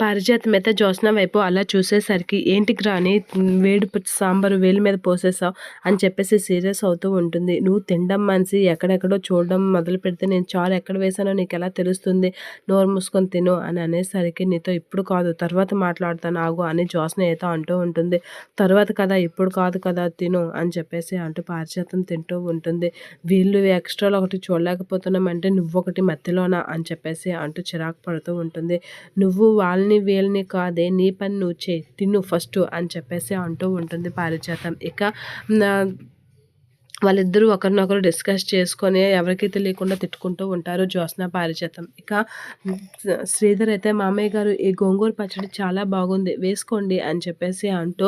పారిజాతం అయితే జ్యోత్స్న వైపు అలా చూసేసరికి ఏంటి గ్రాని వేడి సాంబారు వేలి మీద పోసేసావు? అని చెప్పేసి సీరియస్ అవుతూ ఉంటుంది. నువ్వు తినడం మనిషి ఎక్కడెక్కడో చూడడం మొదలు పెడితే నేను చారు ఎక్కడ వేసానో నీకు ఎలా తెలుస్తుంది? నోరు మూసుకొని తిను అని అనేసరికి నీతో ఇప్పుడు కాదు తర్వాత మాట్లాడతాను ఆగు అని జ్యోత్స్న అయితే అంటూ ఉంటుంది. తర్వాత కదా ఇప్పుడు కాదు కదా తిను అని చెప్పేసి అంటూ పారిజాతం తింటూ ఉంటుంది. వీళ్ళు ఎక్స్ట్రాలో ఒకటి చూడలేకపోతున్నామంటే నువ్వు ఒకటి మధ్యలోనా? అని చెప్పేసి అంటూ చిరాకు పడుతూ ఉంటుంది. నువ్వు వాళ్ళని వీళ్ళని వీళ్ళని కాదే నీ పని నువ్వు చేయి తిను ఫస్ట్ అని చెప్పేసి అంటూ ఉంటుంది పారిజాతం. ఇక వాళ్ళిద్దరూ ఒకరినొకరు డిస్కస్ చేసుకొని ఎవరికి తెలియకుండా తిట్టుకుంటూ ఉంటారు జ్యోత్స్న పారిజాతం. ఇక శ్రీధర్ అయితే మామయ్య గారు ఈ గోంగూర పచ్చడి చాలా బాగుంది వేసుకోండి అని చెప్పేసి అంటూ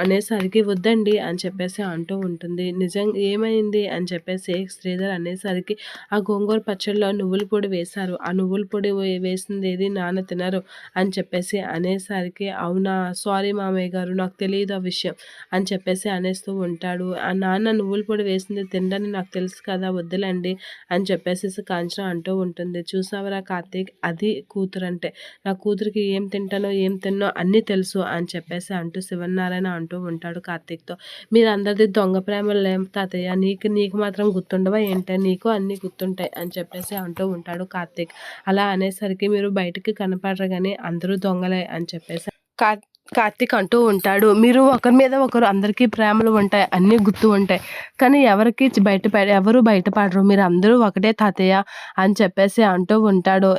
అనేసరికి వద్దండి అని చెప్పేసి అంటూ ఉంటుంది. నిజం ఏమైంది? అని చెప్పేసి శ్రీధర్ అనేసరికి ఆ గోంగూర పచ్చడిలో నువ్వుల పొడి వేశారు ఆ నువ్వుల పొడి వేసింది ఏది? నాన్న తినరు అని చెప్పేసి అనేసరికి అవునా? సారీ మామయ్య గారు నాకు తెలియదు ఆ విషయం అని చెప్పేసి అనేస్తూ ఉంటాడు. ఆ నాన్న నువ్వు నువ్వుల పొడి వేసింది తినడని నాకు తెలుసు కదా వద్దులండి అని చెప్పేసి కాంచన అంటూ ఉంటుంది. చూసావరా కార్తీక్? అది కూతురు అంటే నా కూతురికి ఏం తింటానో ఏం తిన్నో అన్నీ తెలుసు అని చెప్పేసి అంటూ శివనారాయణ అంటూ ఉంటాడు కార్తీక్తో. మీరు అందరిది దొంగ ప్రేమలు లేం తాతయ్య. నీకు నీకు మాత్రం గుర్తుండవా ఏంటంటే నీకు అన్నీ గుర్తుంటాయి అని చెప్పేసి అంటూ ఉంటాడు కార్తీక్. అలా అనేసరికి మీరు బయటికి కనపడరు కానీ అందరూ దొంగలే అని చెప్పేసి కార్ కార్తీక్ అంటూ ఉంటాడు. మీరు ఒకరి మీద ఒకరు అందరికీ ప్రేమలు ఉంటాయి అన్నీ గుర్తు ఉంటాయి. కానీ ఎవరికి బయట ఎవరు బయటపడరు. మీరు అందరూ ఒకటే తాతయ్య అని చెప్పేసి అంటూ ఉంటాడు.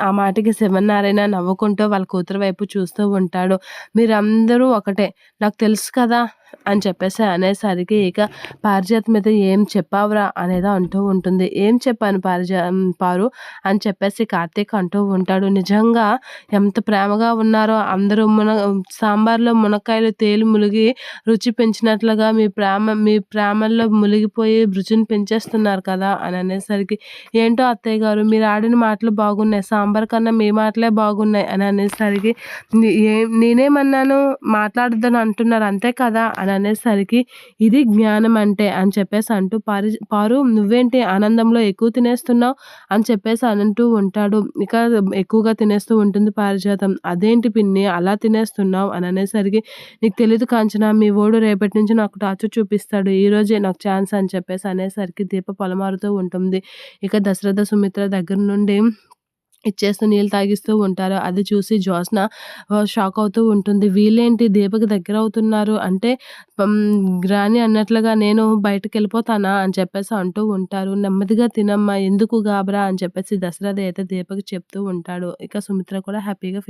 ఆ మాటకి శివనారాయణ నవ్వుకుంటూ వాళ్ళ కూతురు వైపు చూస్తూ ఉంటాడు. మీరందరూ ఒకటే. నాకు తెలుసు కదా అని చెప్పేసి అనేసరికి ఇక పారిజాత మీద ఏం చెప్పావురా అనేది అంటూ ఉంటుంది. ఏం చెప్పాను పారిజా పారు? అని చెప్పేసి కార్తీక్ అంటూ ఉంటాడు. నిజంగా ఎంత ప్రేమగా ఉన్నారో అందరూ మున సాంబార్లో మునక్కాయలు తేలి ములిగి రుచి పెంచినట్లుగా మీ ప్రేమ మీ ప్రేమల్లో మునిగిపోయి రుచిని పెంచేస్తున్నారు కదా అని అనేసరికి ఏంటో అత్తయ్య గారు మీరు ఆడిన మాటలు బాగున్నాయి. సాంబార్ కన్నా మీ మాటలే బాగున్నాయి అని అనేసరికి ఏ నేనేమన్నాను? మాట్లాడద్దని అంటున్నారు. అంతే కదా అని అనేసరికి ఇది జ్ఞానం అంటే అని చెప్పేసి అంటూ పారి పారు నువ్వేంటి ఆనందంలో ఎక్కువ తినేస్తున్నావు? అని చెప్పేసి అంటూ ఉంటాడు. ఇక ఎక్కువగా తినేస్తూ ఉంటుంది పారిజాతం. అదేంటి పిన్ని అలా తినేస్తున్నావు? అని అనేసరికి నీకు తెలియదు కాంచన మీ ఓడు రేపటి నుంచి నాకు టార్చర్ చూపిస్తాడు. ఈరోజే నాకు ఛాన్స్ అని చెప్పేసి అనేసరికి దీప పొలమారుతూ ఉంటుంది. ఇక దశరథ సుమిత్ర దగ్గర నుండి ఇచ్చేస్తూ నీళ్ళు తాగిస్తూ ఉంటారు. అది చూసి జ్యోత్స్న షాక్ అవుతూ ఉంటుంది. వీళ్ళేంటి దీపకి దగ్గర అవుతున్నారు? అంటే గ్రాని అన్నట్లుగా నేను బయటకు వెళ్ళిపోతానా అని చెప్పేసి అంటూ ఉంటారు. నెమ్మదిగా తినమ్మా. ఎందుకు గాబరా? అని చెప్పేసి దశరథ అయితే దీపకి చెప్తూ ఉంటాడు. ఇక సుమిత్ర కూడా హ్యాపీగా